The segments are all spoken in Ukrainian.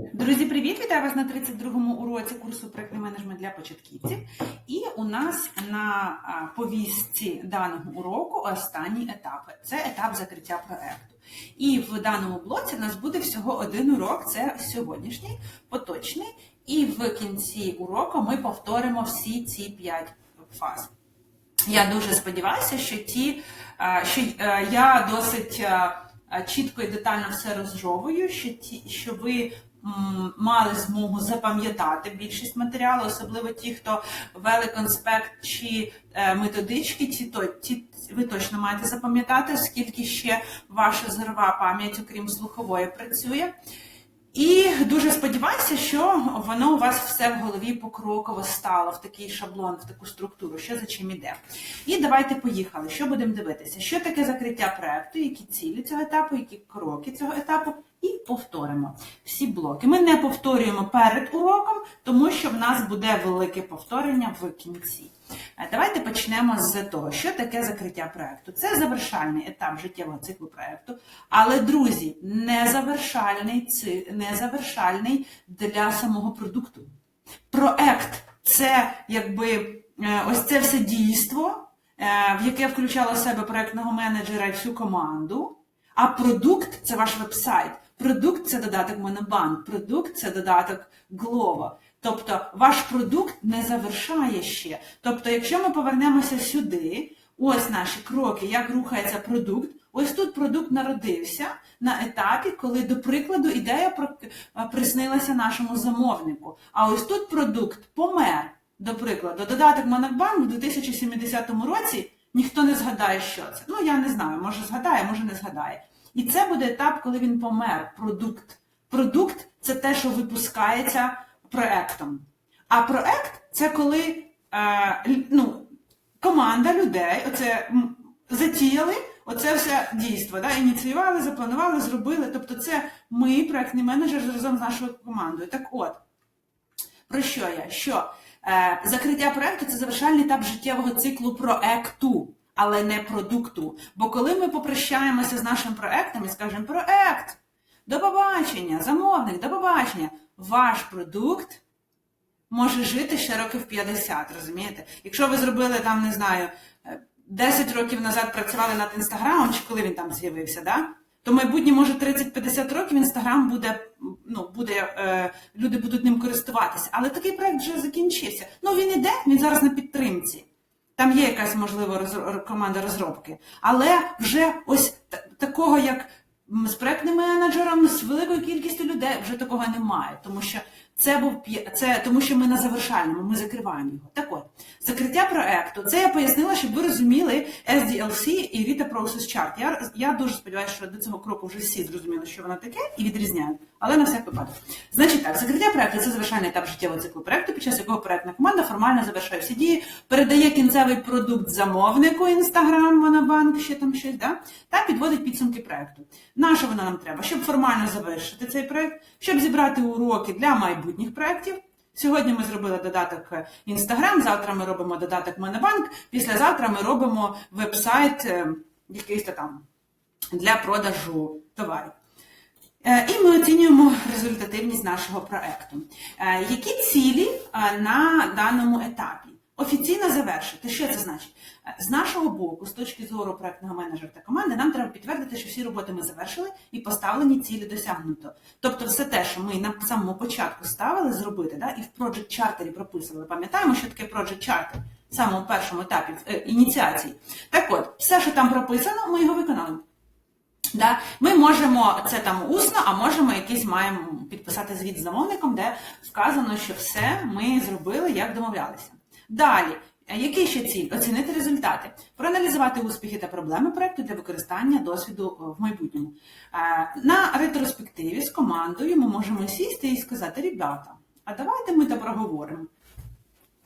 Друзі, привіт! Вітаю вас на 32-му уроці курсу проектний менеджмент для початківців. І у нас на повістці даного уроку останні етапи. Це етап закриття проекту. І в даному блоці у нас буде всього один урок, це сьогоднішній, поточний. І в кінці уроку ми повторимо всі ці п'ять фаз. Я дуже сподіваюся, що ті, що е, я досить чітко і детально все розжовую, що ті, що ви мали змогу запам'ятати більшість матеріалу, особливо ті, хто вели конспект чи е, методички, ті, то, ті ви точно маєте запам'ятати, оскільки ще ваша зорова пам'ять, окрім слухової, працює. Дуже сподіваюся, що воно у вас все в голові покроково стало в такий шаблон, в таку структуру, що за чим іде. І давайте поїхали. Що будемо дивитися? Що таке закриття проекту, які цілі цього етапу, які кроки цього етапу, і повторимо всі блоки. Ми не повторюємо перед уроком, тому що в нас буде велике повторення в кінці. Е, Давайте почнемо з того, що таке закриття проекту. Це завершальний етап життєвого циклу проекту, але, друзі, не завершальний, не завершальний для самого продукту. Проект це якби е, ось це все дійство, е, в яке включало в себе проектного менеджера і всю команду. А продукт це ваш веб-сайт. Продукт це додаток Монобанк, продукт це додаток Glovo. Тобто ваш продукт не завершає ще. Тобто, якщо ми повернемося сюди, ось наші кроки, як рухається продукт. Ось тут продукт народився на етапі, коли, до прикладу, ідея е, приснилася нашому замовнику. А ось тут продукт помер. До прикладу, додаток Монобанк у 2070 році ніхто не згадає, що це. Ну, я не знаю, може згадає, може не згадає. І це буде етап, коли він помер. Продукт. Продукт це те, що випускається проектом. А проект це коли е, ну, команда людей оце затіяли оце все дійство. Да? Ініціювали, запланували, зробили. Тобто, це ми, проектний менеджер, разом з нашою командою. Так от, про що я? Що е, закриття проекту це завершальний етап життєвого циклу проекту, але не продукту. Бо коли ми попрощаємося з нашим проектом і скажемо проект, до побачення, замовник, до побачення, ваш продукт може жити ще років 50, розумієте? Якщо ви зробили там, не знаю, е, 10 років назад працювали над інстаграмом, чи коли він там з'явився, да? то майбутнє може 30-50 років інстаграм буде, ну, буде, е, люди будуть ним користуватися. Але такий проект вже закінчився. Ну він іде, він зараз на підтримці. Там є якась можливо розро- команда розробки, але вже ось та- такого, як з проектним менеджером, з великою кількістю людей, вже такого немає, тому що це був це тому, що ми на завершальному, ми закриваємо його. Так от, закриття проекту. Це я пояснила, щоб ви розуміли SDLC і Rita Process Chart. Я, я дуже сподіваюся, що до цього кроку вже всі зрозуміли, що воно таке, і відрізняють. Але на всяк випадок. Значить так, закриття проекту це завершальний етап життєвого циклу проекту, під час якого проектна команда формально завершує всі дії, передає кінцевий продукт замовнику Instagram, Монобанк, ще там щось, да? та підводить підсумки проекту. На що воно нам треба? Щоб формально завершити цей проект, щоб зібрати уроки для майбутніх проєктів. Сьогодні ми зробили додаток Instagram, завтра ми робимо додаток Монобанк, післязавтра ми робимо веб-сайт е, якийсь там для продажу товарів. Е, І ми оцінюємо результативність нашого проекту. Е, Які цілі е, на даному етапі? Офіційно завершити. Що це значить? З нашого боку, з точки зору проектного менеджера та команди, нам треба підтвердити, що всі роботи ми завершили і поставлені цілі досягнуто. Тобто, все те, що ми на самому початку ставили зробити, да, і в Project Charter прописували. Пам'ятаємо, що таке Project Charter? В самому першому етапі е, ініціації. Так от, все, що там прописано, ми його виконали. Да? Ми можемо це там усно, а можемо якийсь маємо підписати звіт з замовником, де вказано, що все ми зробили, як домовлялися. Далі, який ще ціль? Оцінити результати, проаналізувати успіхи та проблеми проекту для використання досвіду е, в майбутньому. Е, На ретроспективі з командою ми можемо сісти і сказати: ребята, а давайте ми то проговоримо.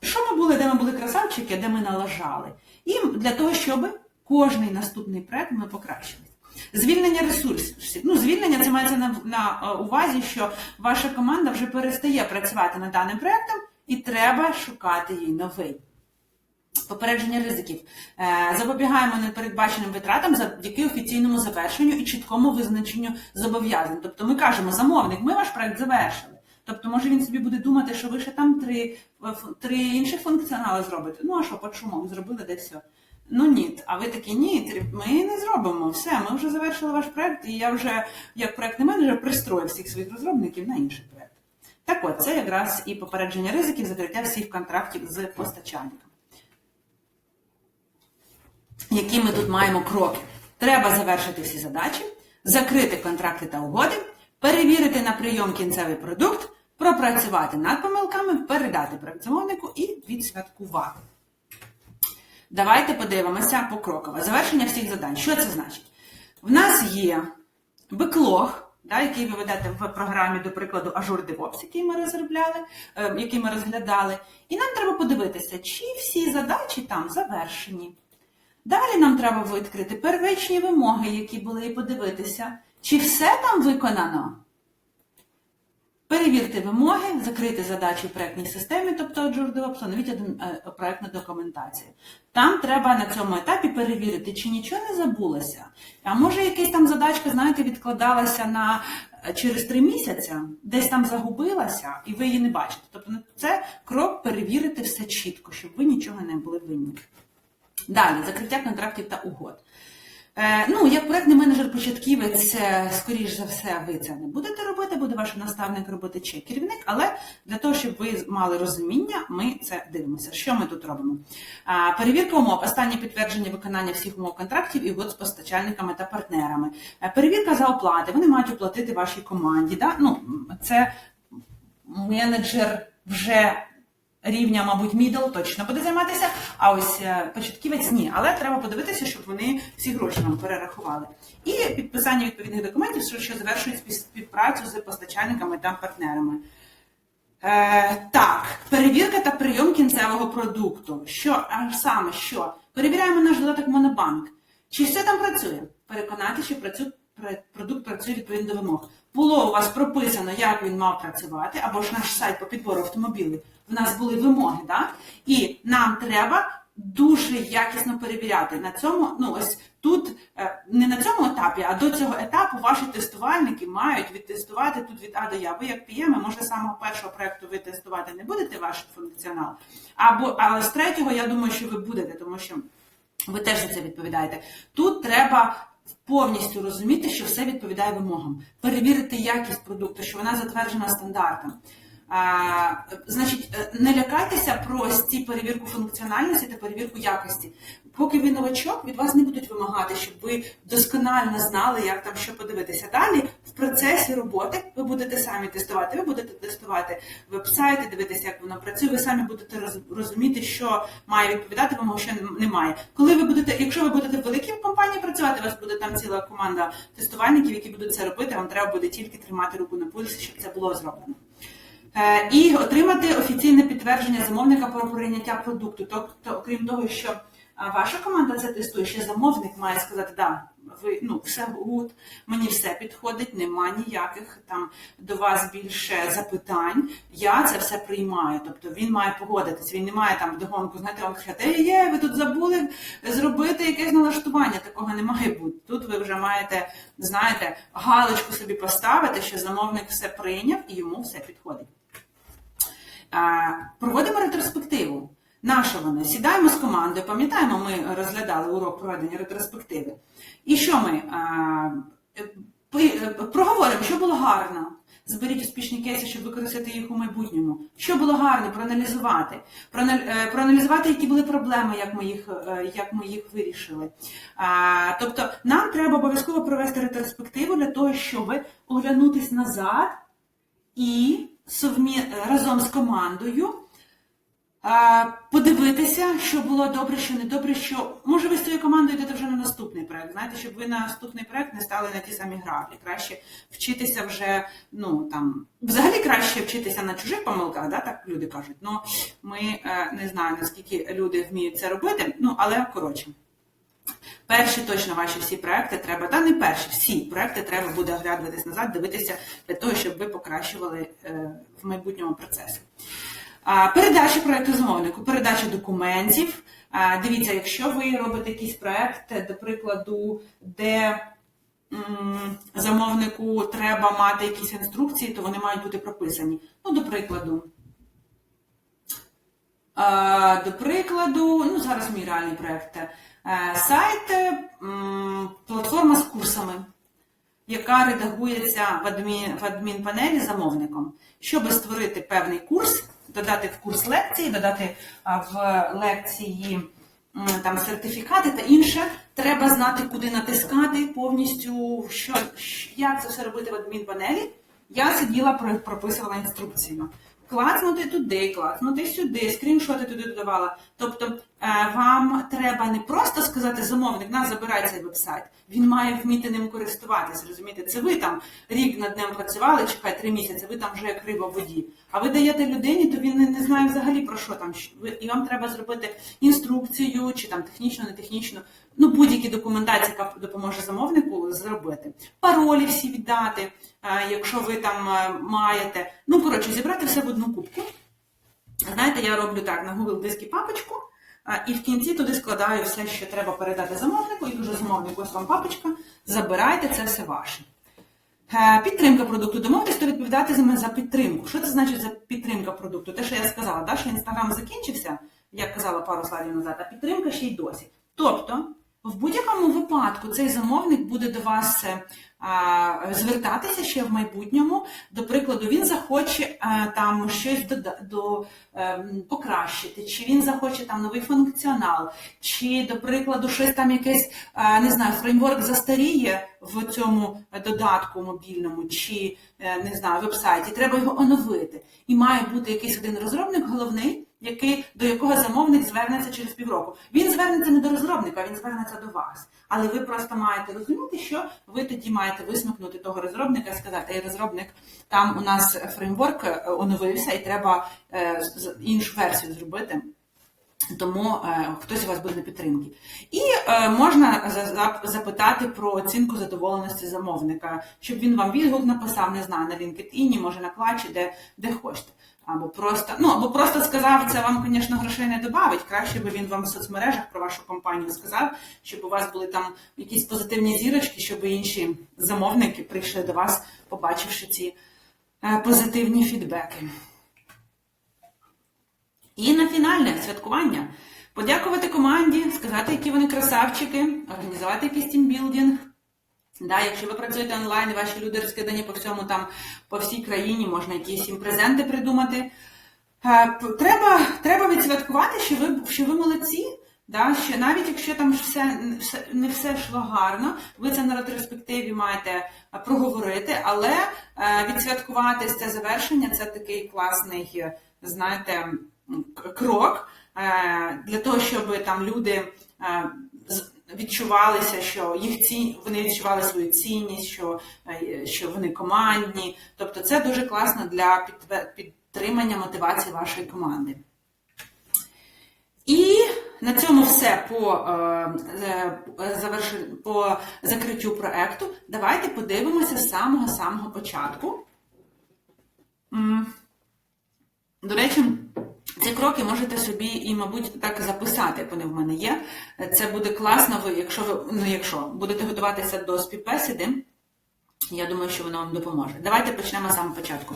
Що ми були, де ми були красавчики, де ми налажали. І для того, щоб кожний наступний проект ми покращили. Звільнення ресурсів. Ну, звільнення це мається на, на е, увазі, що ваша команда вже перестає працювати над даним проектом і треба шукати їй новий. Попередження ризиків. Е, Запобігаємо непередбаченим витратам завдяки офіційному завершенню і чіткому визначенню зобов'язань. Тобто ми кажемо, замовник, ми ваш проект завершили. Тобто, може він собі буде думати, що ви ще там три, е, три інших функціонали зробите. Ну а що, по шумок зробили де все. Ну ні, а ви такі ні, ми не зробимо. Все, ми вже завершили ваш проект, і я вже як проектний менеджер пристрою всіх своїх розробників на інший проект. Так от, це якраз і попередження ризиків, закриття всіх контрактів з постачальниками. Які ми тут маємо кроки? Треба завершити всі задачі, закрити контракти та угоди, перевірити на прийом кінцевий продукт, пропрацювати над помилками, передати працівнику і відсвяткувати. Давайте подивимося покроково. Завершення всіх завдань. Що це значить? В нас є беклог, да, який ви ведете в програмі, до прикладу, Ажур DevOps, який ми розробляли, е, який ми розглядали. І нам треба подивитися, чи всі задачі там завершені. Далі нам треба відкрити первичні вимоги, які були, і подивитися, чи все там виконано. Перевірте вимоги, закрити задачі в проєктній системі, тобто DevOps, встановіть е, проєктну документацію. Там треба на цьому етапі перевірити, чи нічого не забулося. А може якась там задачка, знаєте, відкладалася на е, через три місяці, десь там загубилася, і ви її не бачите. Тобто це крок перевірити все чітко, щоб ви нічого не були винні. Далі, закриття контрактів та угод. Е, ну, як проектний менеджер початківець, е, скоріш за все, ви це не будете робити, буде ваш наставник робити чи керівник, але для того, щоб ви мали розуміння, ми це дивимося. Що ми тут робимо? Перевірка умов, останнє підтвердження виконання всіх умов контрактів і угод з постачальниками та партнерами. Е, перевірка за оплати, вони мають оплатити вашій команді. Да? Ну, це менеджер вже рівня, мабуть, middle точно буде займатися, а ось е, початківець ні. Але треба подивитися, щоб вони всі гроші вам перерахували. І підписання відповідних документів, що- завершують співпрацю з постачальниками та партнерами. Е, так, перевірка та прийом кінцевого продукту. Що а саме що? Перевіряємо наш додаток Монобанк. Чи все там працює? Переконати, що працю, пр- продукт працює відповідно до вимог. Було у вас прописано, як він мав працювати, або ж наш сайт по підбору автомобілів. В нас були вимоги, да? і нам треба дуже якісно перевіряти. На цьому, ну ось тут е, не на цьому етапі, а до цього етапу ваші тестувальники мають відтестувати тут від А до Я. Ви як PM, може з самого першого проекту ви тестувати не будете ваш функціонал. Або але з третього я думаю, що ви будете, тому що ви теж за це відповідаєте. Тут треба повністю розуміти, що все відповідає вимогам, перевірити якість продукту, що вона затверджена стандартом. Значить, е, не лякайтеся про ці перевірку функціональності та перевірку якості. Поки ви новачок, від вас не будуть вимагати, щоб ви досконально знали, як там що подивитися. Далі в процесі роботи ви будете самі тестувати. Ви будете тестувати веб-сайти, дивитися, як воно працює. Ви самі будете роз- розуміти, що має відповідати вам, а що немає. Коли ви будете, якщо ви будете в великій компанії працювати, у вас буде там ціла команда тестувальників, які будуть це робити. Вам треба буде тільки тримати руку на пульсі, щоб це було зроблено. Е, І отримати офіційне підтвердження замовника про прийняття продукту. Тобто, окрім того, що ваша команда це тестує, ще замовник має сказати, да, ви ну все гуд, мені все підходить, нема ніяких там до вас більше запитань. Я це все приймаю. Тобто він має погодитись, він не має там вдогонку, знаєте, вам сказати, «Ей, є, ви тут забули зробити якесь налаштування. Такого не має бути. Тут ви вже маєте, знаєте, галочку собі поставити, що замовник все прийняв і йому все підходить. Проводимо ретроспективу. Наша вона? Сідаємо з командою, пам'ятаємо, ми розглядали урок проведення ретроспективи. І що ми? Проговоримо, що було гарно. Зберіть успішні кейси, щоб використати їх у майбутньому. Що було гарно, проаналізувати. Е, Проаналізувати, які були проблеми, як ми їх, е, як ми їх вирішили. Тобто, нам треба обов'язково провести ретроспективу для того, щоб оглянутись назад і. Разом з командою подивитися, що було добре, що не добре, що може ви з цією командою йдете вже на наступний проект. Знаєте, щоб ви на наступний проект не стали на ті самі граблі. Краще вчитися вже, ну там взагалі краще вчитися на чужих помилках, да, так люди кажуть. Ну ми е, не знаю наскільки люди вміють це робити, ну але коротше. Перші точно ваші всі проекти треба, та не перші, всі проекти треба буде оглядуватись назад, дивитися для того, щоб ви покращували е, в майбутньому процесі. Передача проекту замовнику, передача документів, Дивіться, якщо ви робите якийсь проект, до прикладу, де замовнику треба мати якісь інструкції, то вони мають бути прописані. Ну, до прикладу, До прикладу, ну зараз мій реальний проєкт. Е, Сайт, платформа з курсами, яка редагується в, адмін, в адмінпанелі замовником. Щоб створити певний курс, додати в курс лекції, додати в лекції там, сертифікати та інше, треба знати, куди натискати повністю, що, як це все робити в адмінпанелі. Я сиділа, прописувала інструкцію. Клацнути туди, клацнути сюди, скріншоти туди додавала. Тобто вам треба не просто сказати замовник, на забирай цей вебсайт. Він має вміти ним користуватися. Розумієте, це ви там рік над ним працювали, чи хай три місяці, ви там вже як риба в воді. А ви даєте людині, то він не, знає взагалі про що там. І вам треба зробити інструкцію, чи там технічно, не технічно, ну будь-які документації, яка допоможе замовнику зробити. Паролі всі віддати, е, якщо ви там е, маєте. Ну, коротше, зібрати все в одну кубку. Знаєте, я роблю так на Google дискі папочку, і в кінці туди складаю все, що треба передати замовнику, і кажу замовнику, ось вам папочка, забирайте, це все ваше. Е, Підтримка продукту. Домовитись, то відповідати за за підтримку. Що це значить за підтримка продукту? Те, що я сказала, да, що інстаграм закінчився, як казала пару слайдів назад, а підтримка ще й досі. Тобто, в будь-якому випадку цей замовник буде до вас е, звертатися ще в майбутньому. До прикладу, він захоче там щось дода- до, ем, покращити, чи він захоче там новий функціонал, чи, до прикладу, щось там якесь, не знаю, фреймворк застаріє в цьому додатку мобільному, чи е, не знаю, вебсайті. Треба його оновити. І має бути якийсь один розробник головний. Який, до якого замовник звернеться через півроку. Він звернеться не до розробника, він звернеться до вас. Але ви просто маєте розуміти, що ви тоді маєте висмикнути того розробника і сказати, ей, розробник, там у нас фреймворк е, оновився і треба е, іншу версію зробити. Тому е, хтось у вас буде на підтримці. І е, можна за- за- запитати про оцінку задоволеності замовника, щоб він вам відгук написав, не знаю, на LinkedIn, може на клачі, де, де хочете. Або просто, ну, або просто сказав, це вам, звісно, грошей не додавить. Краще би він вам в соцмережах про вашу компанію сказав, щоб у вас були там якісь позитивні зірочки, щоб інші замовники прийшли до вас, побачивши ці е, позитивні фідбеки. І на фінальне святкування подякувати команді, сказати, які вони красавчики, організувати якийсь тімбілдинг. Да, якщо ви працюєте онлайн, ваші люди розкидані по всьому там, по всій країні, можна якісь їм презенти придумати. Е, Треба, треба відсвяткувати, що ви, що ви молодці. Да, що навіть якщо там все, все не все йшло гарно, ви це на ретроспективі маєте е, проговорити, але е, відсвяткувати це завершення це такий класний, знаєте, крок для того, щоб там люди відчувалися, що їх ці вони відчували свою цінність, що, е, що вони командні. Тобто, це дуже класно для підтримання мотивації вашої команди. І на цьому все по, е, е, по закриттю проекту. Давайте подивимося з самого-самого початку. До речі, кроки можете собі і, мабуть, так записати, як вони в мене є. Це буде класно, ви, якщо ви ну, якщо будете готуватися до співбесіди, я думаю, що воно вам допоможе. Давайте почнемо з самого початку.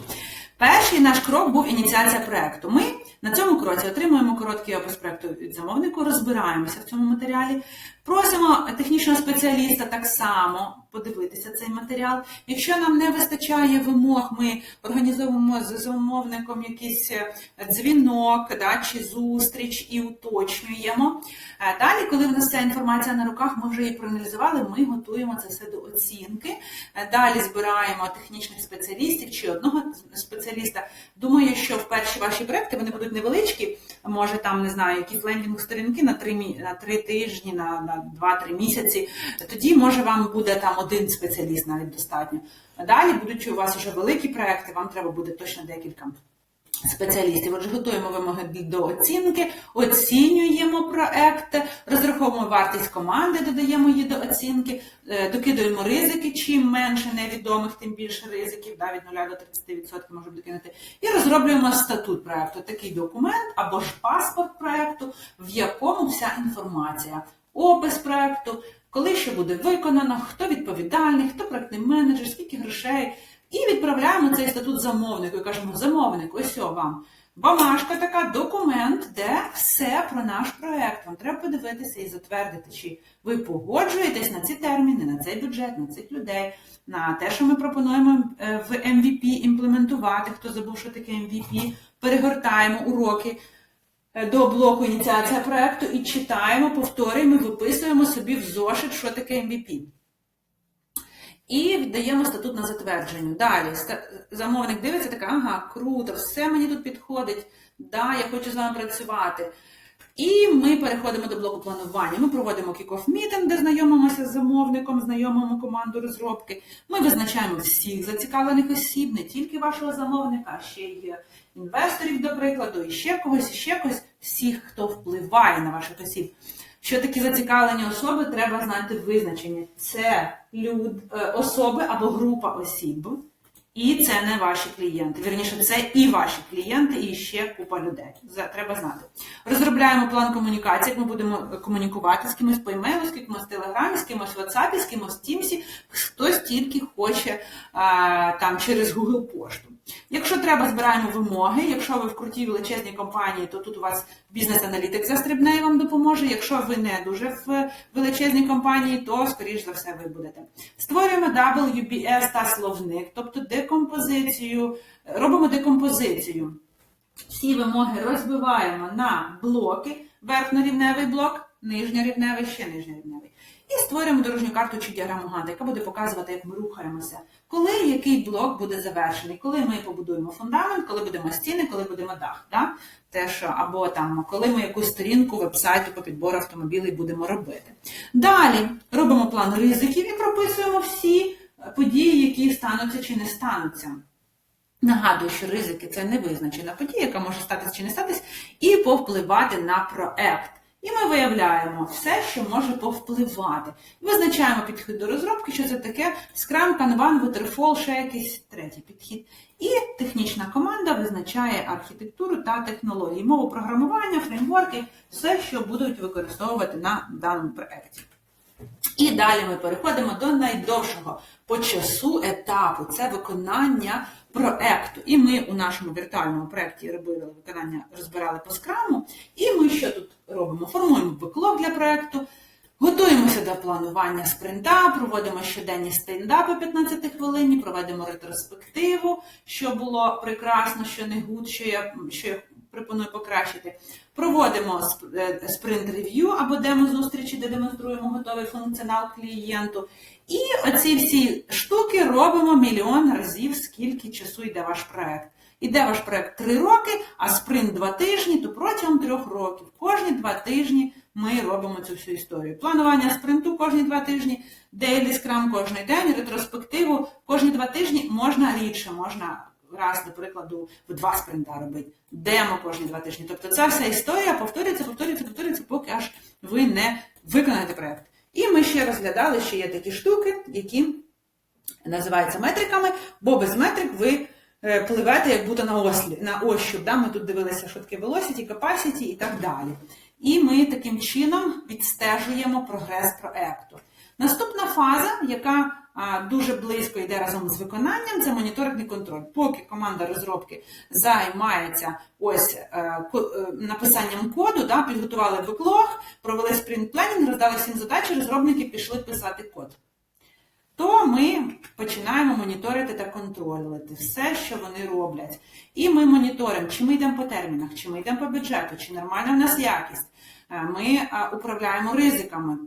Перший наш крок був ініціація проекту. Ми на цьому кроці отримуємо короткий опис проекту від замовнику, розбираємося в цьому матеріалі, просимо технічного спеціаліста так само подивитися цей матеріал. Якщо нам не вистачає вимог, ми організовуємо з замовником якийсь е, дзвінок да, чи зустріч і уточнюємо. Е, Далі, коли в нас ця інформація на руках, ми вже її проаналізували, ми готуємо це все до оцінки. Е, Далі збираємо технічних спеціалістів чи одного спеціаліста. Думаю, що в перші ваші проекти вони будуть невеличкі, може там не знаю, якісь лендінг-сторінки на три на три тижні, на, на 2-3 місяці. Тоді може вам буде там один спеціаліст навіть достатньо. А Далі будуть у вас вже великі проекти, вам треба буде точно декілька спеціалістів. Отже, готуємо вимоги до оцінки, оцінюємо проект, розраховуємо вартість команди, додаємо її до оцінки, е, докидуємо ризики, чим менше невідомих, тим більше ризиків, да, від 0 до 30% можемо докинути. І розроблюємо статут проекту, такий документ або ж паспорт проекту, в якому вся інформація, опис проекту, коли що буде виконано, хто відповідальний, хто проектний менеджер, скільки грошей. І відправляємо цей статут замовнику і кажемо, замовник, ось о вам. Бумажка така, документ, де все про наш проект. Вам треба подивитися і затвердити, чи ви погоджуєтесь на ці терміни, на цей бюджет, на цих людей, на те, що ми пропонуємо е, в MVP імплементувати. Хто забув, що таке MVP, перегортаємо уроки до блоку ініціація проекту і читаємо, повторюємо, виписуємо собі в зошит, що таке MVP. І віддаємо статут на затвердження. Далі замовник дивиться, така, ага, круто, все мені тут підходить. Да, я хочу з вами працювати. І ми переходимо до блоку планування. Ми проводимо кікоф мітинг, де знайомимося з замовником, знайомимо команду розробки. Ми визначаємо всіх зацікавлених осіб, не тільки вашого замовника, а ще й інвесторів, до прикладу, і ще когось, і ще когось, всіх, хто впливає на ваших осіб. Що такі зацікавлені особи, треба знати визначення. Це люд, е, особи або група осіб, і це не ваші клієнти. Вірніше, це і ваші клієнти, і ще купа людей. Треба знати. Розробляємо план комунікації, як ми будемо комунікувати з кимось по емейлу, з кимось в Телеграмі, з кимось в WhatsApp, з кимось в Teams, хтось тільки хоче а, там через Google пошту. Якщо треба, збираємо вимоги. Якщо ви в крутій величезній компанії, то тут у вас бізнес-аналітик застрибне і вам допоможе. Якщо ви не дуже в величезній компанії, то скоріш за все ви будете. Створюємо WBS та словник, тобто декомпозицію, робимо декомпозицію. Всі вимоги розбиваємо на блоки, верхньорівневий блок, нижньорівневий, ще нижньорівневий. І створюємо дорожню карту чи діаграму Ганта, яка буде показувати, як ми рухаємося, коли який блок буде завершений, коли ми побудуємо фундамент, коли будемо стіни, коли будемо дах. Да? Те, що, або там, коли ми якусь сторінку вебсайту по підбору автомобілів будемо робити. Далі робимо план ризиків і прописуємо всі події, які стануться чи не стануться. Нагадую, що ризики це невизначена подія, яка може статись чи не статись, і повпливати на проект. І ми виявляємо все, що може повпливати. Визначаємо підхід до розробки, що це таке Scrum, Kanban, Waterfall, ще якийсь третій підхід. І технічна команда визначає архітектуру та технології, мову програмування, фреймворки, все, що будуть використовувати на даному проекті. І далі ми переходимо до найдовшого по часу етапу це виконання проекту. І ми у нашому віртуальному проєкті робили виконання, розбирали по скраму. І ми що тут робимо? Формуємо беклог для проекту, готуємося до планування спринта, проводимо щоденні стендапи 15 хвилин, проведемо ретроспективу, що було прекрасно, що не гуд, що я, що я пропоную покращити. Проводимо е, спринт-рев'ю або демо-зустрічі, де демонструємо готовий функціонал клієнту. І оці всі штуки робимо мільйон разів, скільки часу йде ваш проект. Іде ваш проект три роки, а спринт два тижні, то протягом трьох років. Кожні два тижні ми робимо цю всю історію. Планування спринту кожні два тижні, дейлі скрам кожен день, ретроспективу кожні два тижні можна рідше, можна раз, до прикладу, в два спринта робити. Демо кожні два тижні. Тобто ця вся історія повторюється, повторюється, повторюється, поки аж ви не виконаєте проект. І ми ще розглядали, що є такі штуки, які називаються метриками, бо без метрик ви е, пливете як будто на ослі, на ощуп. Да? Ми тут дивилися, що таке velocity, capacity і так далі. І ми таким чином відстежуємо прогрес проекту. Наступна фаза, яка дуже близько йде разом з виконанням, це моніторинг контроль. Поки команда розробки займається ось е, е, написанням коду, да, підготували беклог, провели спринт пленінг, роздали всім задачі, розробники пішли писати код. То ми починаємо моніторити та контролювати все, що вони роблять. І ми моніторимо, чи ми йдемо по термінах, чи ми йдемо по бюджету, чи нормальна в нас якість. Е, Ми управляємо ризиками.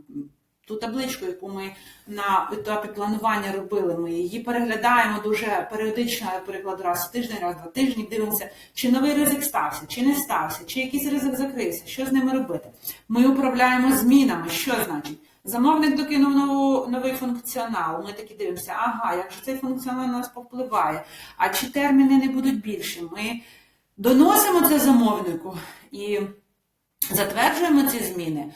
Ту табличку, яку ми на етапі планування робили, ми її переглядаємо дуже періодично, наприклад, раз в тиждень, раз в два тижні, дивимося, чи новий ризик стався, чи не стався, чи якийсь ризик закрився, що з ними робити. Ми управляємо змінами, що значить? Замовник докинув нову, новий функціонал. Ми такі дивимося, ага, як же цей функціонал на нас повпливає, а чи терміни не будуть більші? Ми Доносимо це замовнику і затверджуємо ці зміни.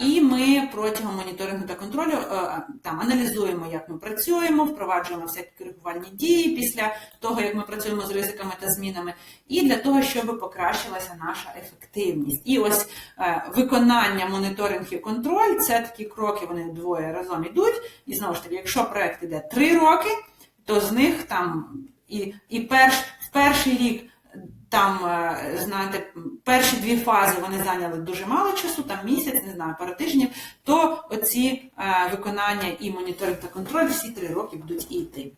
І ми протягом моніторингу та контролю е, там аналізуємо, як ми працюємо, впроваджуємо всякі коригувальні дії після того, як ми працюємо з ризиками та змінами, і для того, щоб покращилася наша ефективність. І ось е, виконання моніторинг і контроль це такі кроки, вони двоє разом ідуть. І знову ж таки, якщо проект іде три роки, то з них там і, і перш, в перший рік. Там, е, знаєте, перші дві фази вони зайняли дуже мало часу, там місяць, не знаю, пару тижнів, то оці е, виконання і моніторинг та контроль всі три роки будуть йти.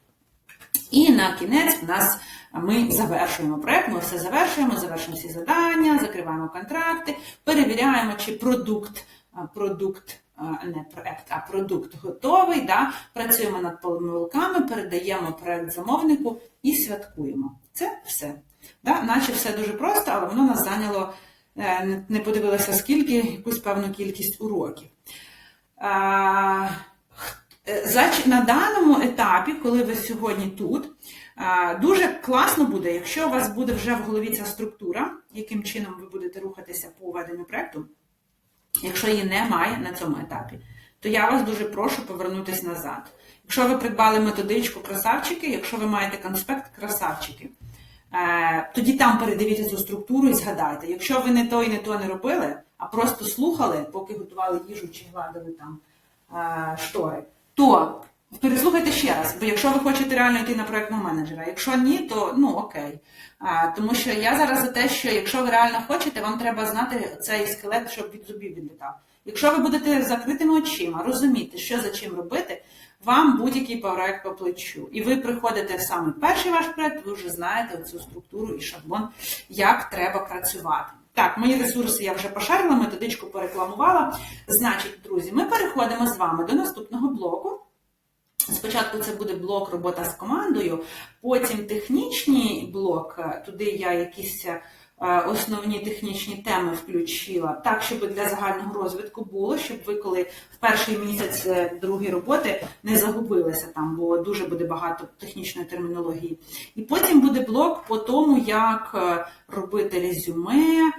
І на кінець в нас ми завершуємо проект, ми все завершуємо, завершуємо всі завдання, закриваємо контракти, перевіряємо, чи продукт, продукт. Не проект, а продукт готовий. Да? Працюємо над помилками, передаємо проект замовнику і святкуємо. Це все. Да? Наче все дуже просто, але воно нас зайняло, е, не- подивилося скільки, якусь певну кількість уроків. Е, На даному етапі, коли ви сьогодні тут, дуже класно буде, якщо у вас буде вже в голові ця структура, яким чином ви будете рухатися по веденню проєкту. Якщо її немає на цьому етапі, то я вас дуже прошу повернутися назад. Якщо ви придбали методичку красавчики, якщо ви маєте конспект красавчики, тоді там передивіться цю структуру і згадайте. Якщо ви не то і не то не робили, а просто слухали, поки готували їжу чи гладили там е, штори, то переслухайте ще раз, бо якщо ви хочете реально йти на проєктного менеджера, якщо ні, то ну окей. А, тому що я зараз за те, що якщо ви реально хочете, вам треба знати цей скелет, щоб від зубів відлітав. Якщо ви будете закритими очима, розуміти, що за чим робити, вам будь-який проект по плечу. І ви приходите саме перший ваш проект, ви вже знаєте цю структуру і шаблон, як треба працювати. Так, мої ресурси я вже пошарила, методичку порекламувала. Значить, друзі, ми переходимо з вами до наступного блоку. Спочатку це буде блок робота з командою, потім технічний блок, туди я якісь е, основні технічні теми включила, так, щоб для загального розвитку було, щоб ви, коли в перший місяць е, другої роботи не загубилися там, бо дуже буде багато технічної термінології. І потім буде блок по тому, як е, робити резюме.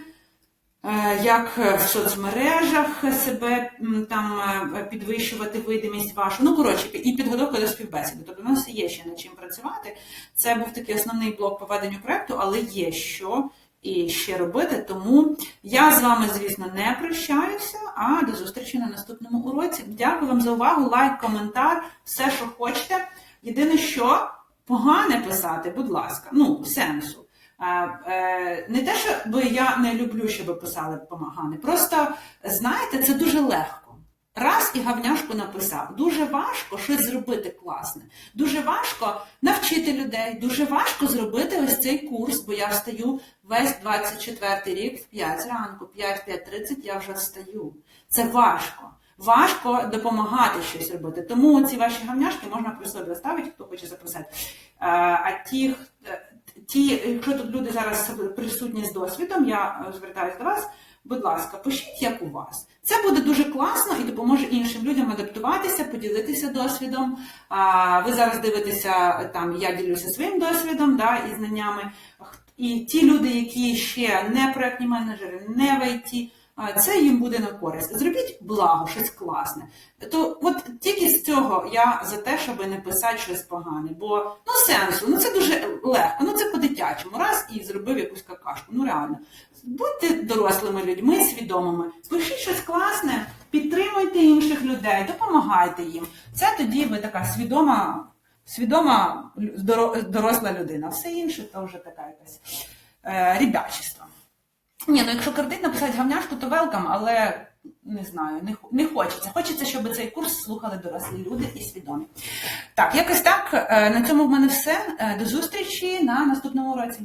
Е, Як в соцмережах себе там е, підвищувати видимість вашу. Ну, коротше, і підготовка до співбесіди. Тобто у нас є ще над чим працювати. Це був такий основний блок по веденню проекту, але є що і ще робити. Тому я з вами, звісно, не прощаюся, а до зустрічі на наступному уроці. Дякую вам за увагу, лайк, коментар, все, що хочете. Єдине, що погане писати, будь ласка, ну, сенсу. Е, Не те, що я не люблю, щоб писали погане. Просто знаєте, це дуже легко. Раз і гавняшку написав. Дуже важко щось зробити класне. Дуже важко навчити людей. Дуже важко зробити ось цей курс, бо я встаю весь 24 рік в 5 ранку, 5-5.30 я вже встаю. Це важко. Важко допомагати щось робити. Тому ці ваші гавняшки можна при собі оставити, хто хоче записати. Е, А ті, х- ті, якщо тут люди зараз присутні з досвідом, я е, звертаюся до вас. Будь ласка, пишіть, як у вас. Це буде дуже класно і допоможе іншим людям адаптуватися, поділитися досвідом. Ви зараз дивитеся там, я ділюся своїм досвідом да, і знаннями. І ті люди, які ще не проектні менеджери, не в ІТ, це їм буде на користь. Зробіть благо, щось класне. То от тільки з цього я за те, щоб не писати щось погане. Бо ну сенсу, ну це дуже легко, ну це по-дитячому. Раз і зробив якусь какашку. Ну реально. Будьте дорослими людьми, свідомими, пишіть щось класне, підтримуйте інших людей, допомагайте їм. Це тоді ви така свідома, свідома доросла людина. Все інше то вже така якась е, рібячество. Ні, ну якщо кредит написати гавняшку, то велкам, але не знаю, не, не хочеться. Хочеться, щоб цей курс слухали дорослі люди і свідомі. Так, якось так. Е, На цьому в мене все. Е, До зустрічі на наступному уроці.